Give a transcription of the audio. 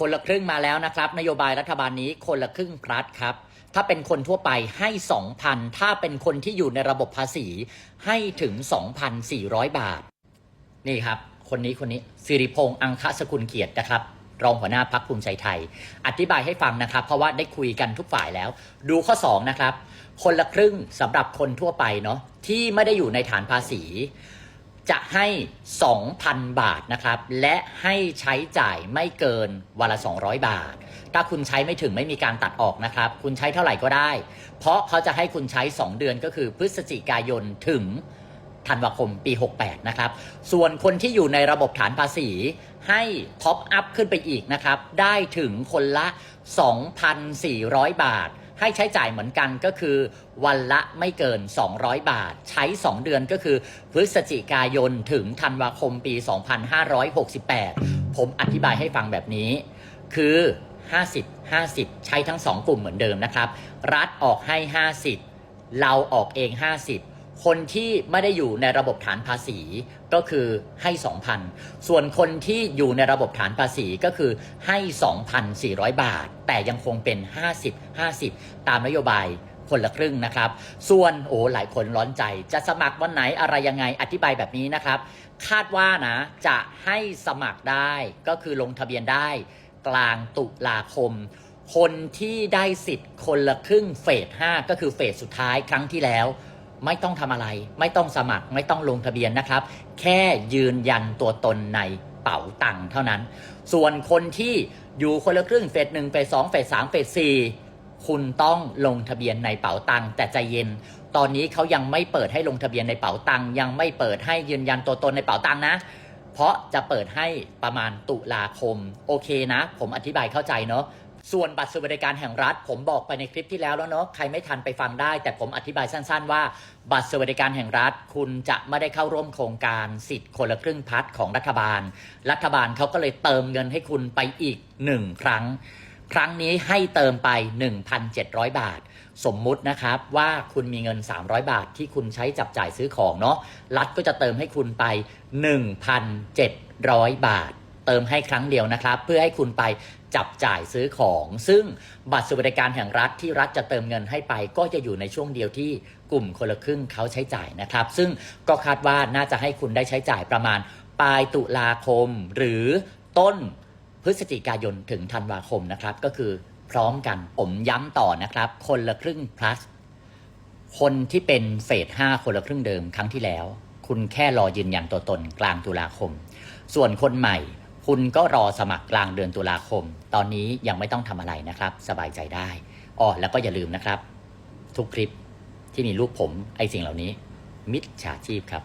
คนละครึ่งมาแล้วนะครับ นโยบายรัฐบาลนี้คนละครึ่งพลัดครับ ถ้าเป็นคนทั่วไปให้ 2,000 ถ้าเป็นคนที่อยู่ในระบบภาษีให้ถึง 2,400 บาท นี่ครับ คนนี้คนนี้สิริพงษ์อังคสกุลเกียรตินะครับรองหัวหน้าพักภูมิใจไทย อธิบายให้ฟังนะครับ เพราะว่าได้คุยกันทุกฝ่ายแล้ว ดูข้อ 2 นะครับ คนละครึ่งสำหรับคนทั่วไปเนาะที่ไม่ได้อยู่ในฐานภาษี จะให้ 2,000 บาทนะครับ และให้ใช้จ่ายไม่เกินวันละ 200 บาท ถ้าคุณใช้ไม่ถึงไม่มีการตัดออกนะครับ คุณใช้เท่าไหร่ก็ได้ เพราะเขาจะให้คุณใช้ 2 เดือนก็คือพฤศจิกายนถึงธันวาคมปี 68 นะครับ ส่วนคนที่อยู่ในระบบฐานภาษีให้ท็อปอัพขึ้นไปอีกนะครับ ได้ถึงคนละ 2,400 บาท ให้ใช้จ่ายเหมือนกันก็คือ วันละไม่เกิน 200 บาท ใช้ 2 เดือนก็คือ พฤศจิกายนถึงธันวาคมปี 2568 ผมอธิบายให้ฟังแบบนี้ คือ 50 50 ใช้ทั้ง 2 กลุ่มเหมือนเดิมนะครับ รัฐออกให้ 50 เราออกเอง 50 คนที่ไม่ได้อยู่ในระบบฐานภาษีก็คือให้ 2,000 ส่วนคนที่อยู่ในระบบฐานภาษีก็คือให้ 2,400 บาท แต่ยังคงเป็น 50 50 ตามนโยบายคนละครึ่งนะครับ ส่วนโอ้หลายคนร้อนใจ จะสมัครวันไหนอะไรยังไงอธิบายแบบนี้นะครับ คาดว่านะจะให้สมัครได้ก็คือลงทะเบียนได้กลางตุลาคม คนที่ได้สิทธิ์คนละครึ่งเฟส 5 ก็คือเฟสสุดท้ายครั้งที่แล้ว ไม่ต้องทำอะไร ไม่ต้องสมัคร ไม่ต้องลงทะเบียนนะครับ แค่ยืนยันตัวตนในเป๋าตังค์เท่านั้น ส่วนคนที่อยู่คนละครึ่งเฟสหนึ่งเฟสสองเฟสสามเฟสสี่คุณต้องลงทะเบียนในเป๋าตังค์แต่ใจเย็น ตอนนี้เขายังไม่เปิดให้ลงทะเบียนในเป๋าตังค์ยังไม่เปิดให้ยืนยันตัวตนในเป๋าตังค์นะ เพราะจะเปิดให้ประมาณตุลาคม โอเคนะ ผมอธิบายเข้าใจเนาะ ส่วนบัตรสวัสดิการแห่งรัฐ ผมบอกไปในคลิปที่แล้วแล้วเนาะใครไม่ทันไปฟังได้ แต่ผมอธิบายสั้น ๆ ว่า บัตรสวัสดิการแห่งรัฐ คุณจะไม่ได้เข้าร่วมโครงการสิทธิ์คนละครึ่งพัดของรัฐบาล รัฐบาลเขาก็เลยเติมเงินให้คุณไปอีกหนึ่งครั้ง ครั้งนี้ให้เติมไป 1,700 บาท สมมุตินะครับว่าคุณมีเงิน 300 บาทที่คุณใช้จับจ่ายซื้อของเนาะรัฐก็จะเติมให้คุณไป 1,700 บาท เติมให้ครั้งเดียวนะครับ เพื่อให้คุณไป จับจ่ายซื้อของ ซึ่งบัตรสวัสดิการแห่งรัฐที่รัฐจะเติมเงินให้ไป ก็จะอยู่ในช่วงเดียวที่กลุ่มคนละครึ่งเขาใช้จ่ายนะครับ ซึ่งก็คาดว่าน่าจะให้คุณได้ใช้จ่ายประมาณปลายตุลาคม หรือต้นพฤศจิกายนถึงธันวาคมนะครับ ก็คือพร้อมกันผมย้ำต่อนะครับ คนละครึ่ง plus คนที่เป็นเฟส5คนละครึ่งเดิมครั้งที่แล้ว คุณแค่รอยืนยันตัวตนกลางตุลาคม ส่วนคนใหม่ คุณก็รอสมัครกลางเดือนตุลาคม ตอนนี้ยังไม่ต้องทำอะไรนะครับ สบายใจได้อ๋อแล้วก็อย่าลืมนะครับ ทุกคลิปที่มีรูปผมไอสิ่งเหล่านี้ มิจฉาชีพครับ